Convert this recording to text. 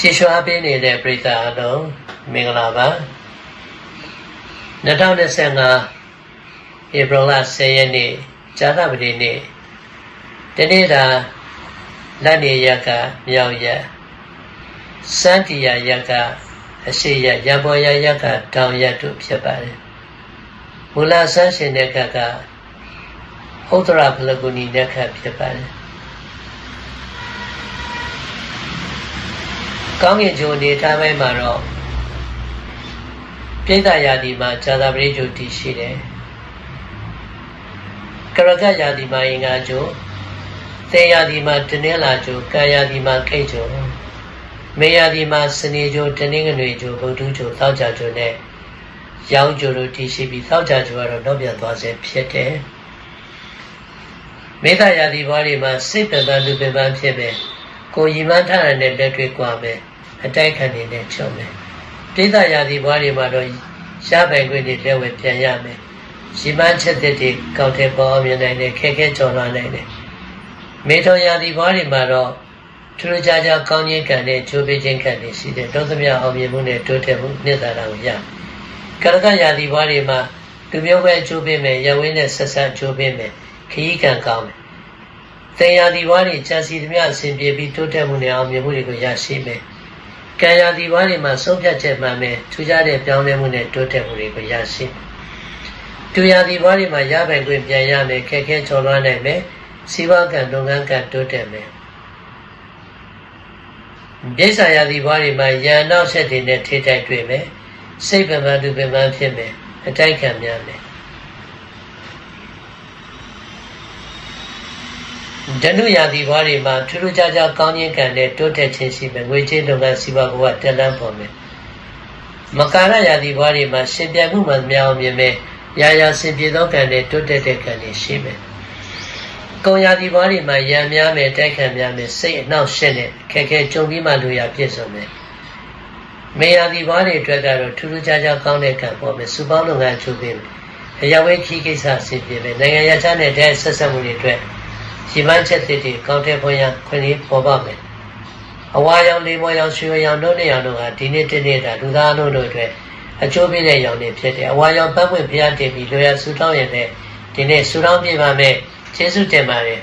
ချီရွှာပေးနေတဲ့ပရိသတ်အလုံးမင်္ဂလာပါ2025ဧပြီလ10ရက်နေ့ဇာသပတိနေ့ဒီနေ့သာလက်နေရက်ကမြောက်ရက်စန္တီယာရက်ကအရှိရက်ရဘောရရက်ကတောင်ရက်တို့ဖြစ်ပါတယ်မူလဆန်းရှင်တဲ့ကကဥဒ္ဒရာဖလကုဏီတဲ့ခတ်ဖြစ်ပါတယ် ကောင်းကင်ဂျိုအနေထားပိုင်းမှာတော့ပြိဿရာသီမှာဇာတာပရိဂျိုတည်ရှိတယ်ကရကရာသီမှာအင်္ဂါဂျိုသေရာသီမှာတနင်္လာဂျိုကံရာသီမှာကိတ်ဂျိုမေရာသီမှာစနေဂျိုတနင်္ဂနွေဂျိုဗုဒ္ဓဂျိုသောကြာဂျိုနဲ့ရောင်းဂျိုတို့တည်ရှိပြီးသောကြာဂျိုကတော့တော့ပြန်သွားစေဖြစ်တယ်မေတ္တာရာသီဘွားတွေမှာစိတ်ပင်ပန်းလူပင်ပန်းဖြစ်မယ် ကိုရီမန်းထရတဲ့လက်တွေ့กว่าမယ်အတိုက်ခံနေတဲ့ချုပ်မယ်ပိဋကရာသီဘွားတွေမှာတော့ရှားပိုင်ခွင့်တွေလက်ဝဲပြန်ရမယ်ရီမန်းချက်တဲ့တွေကောက်တဲ့ပေါ်အောင်မြင်နိုင်တယ်ခက်ခဲကြော်လွှားနိုင်တယ်မေထောရာသီဘွားတွေမှာတော့ထူးခြားခြားကောင်းခြင်းကံနဲ့ချိုးပေးခြင်းကံတွေရှိတယ်ဒုသမြအောင်မြင်မှုနဲ့တိုးတက်မှုနှစ်သာရကိုရကရကရာသီဘွားတွေမှာလူမျိုးပဲချိုးပေးမယ်ရဝင်းနဲ့ဆက်ဆက်ချိုးပေးမယ်ခရီးကံကောင်းမယ် တင်ယာဒီဘွားတွေကြာစီသမျှအစဉ်ပြေပြီးတိုးတက်မှုနဲ့အောင်မြင်မှုတွေကိုရရှိမယ်။ကံယာဒီဘွားတွေမှာဆုံးဖြတ်ချက်မှန်မယ်ထူးခြားတဲ့ပြောင်းလဲမှုနဲ့တိုးတက်မှုတွေကိုရရှိမယ်။တူယာဒီဘွားတွေမှာရပိုင်ခွင့်ပြန်ရမယ်ခက်ခဲချော်လွှမ်းနိုင်မယ်။စီးပွားကံလုပ်ငန်းကံတိုးတက်မယ်။ဒိဋ္ဌာယာဒီဘွားတွေမှာယံနောက်ဆက်တွေနဲ့ထိတိုက်တွေ့မယ်။စိတ်ပင်ပန်းသူပင်ပန်းဖြစ်မယ်။အတိုက်ခံများမယ်။ ဓနုရာသီဘွားတွေမှာထူးထူးခြားခြားကောင်းခြင်းကံနဲ့တိုးတက်ခြင်းရှိမယ်ငွေကြေးလုပ်ငန်းစီးပွားဘဝတက်လန်းပေါ်မယ်မကာရရာသီဘွားတွေမှာရှင်ပြမှုမှများအောင်မြင်မယ်ရာရာစင်ပြေသောကံနဲ့တိုးတက်တဲ့ကံတွေရှိမယ်ကုံရာသီဘွားတွေမှာရံများမယ်တိုက်ခံများမယ်စိတ်အနှောက်ရှက်နဲ့ခက်ခဲကြုံပြီးမှလူရပြည့်စုံမယ်မေယာသီဘွားတွေအတွက်ကတော့ထူးထူးခြားခြားကောင်းတဲ့ကံပေါ်မယ်စူပေါင်းလုပ်ငန်းချုပ်ပေးမယ်အရာဝဲခီးကိစ္စအဆင်ပြေမယ်နိုင်ငံရခြားနဲ့တည်းဆက်ဆက်မှုတွေအတွက် ဒီမှချက်တစ်တွေကောင်းတဲ့ဖွင့်ရခွင့်လေးပေါ်ပါမယ်အဝါရောင်လေးပေါ်ရောင်ရွှေရောင်တို့နဲ့ရောင်တို့ဟာဒီနေ့တနေ့တာလူသားတို့တို့အတွက်အကျိုးပေးတဲ့ရောင်တွေဖြစ်တယ်အဝါရောင်ပတ်ပွင့်ဖျားတင်ပြီးလွယ်ရဆူတောင်းရတဲ့ဒီနေ့ဆူတောင်းပြပါမယ်ကျေးဇူးတင်ပါတယ်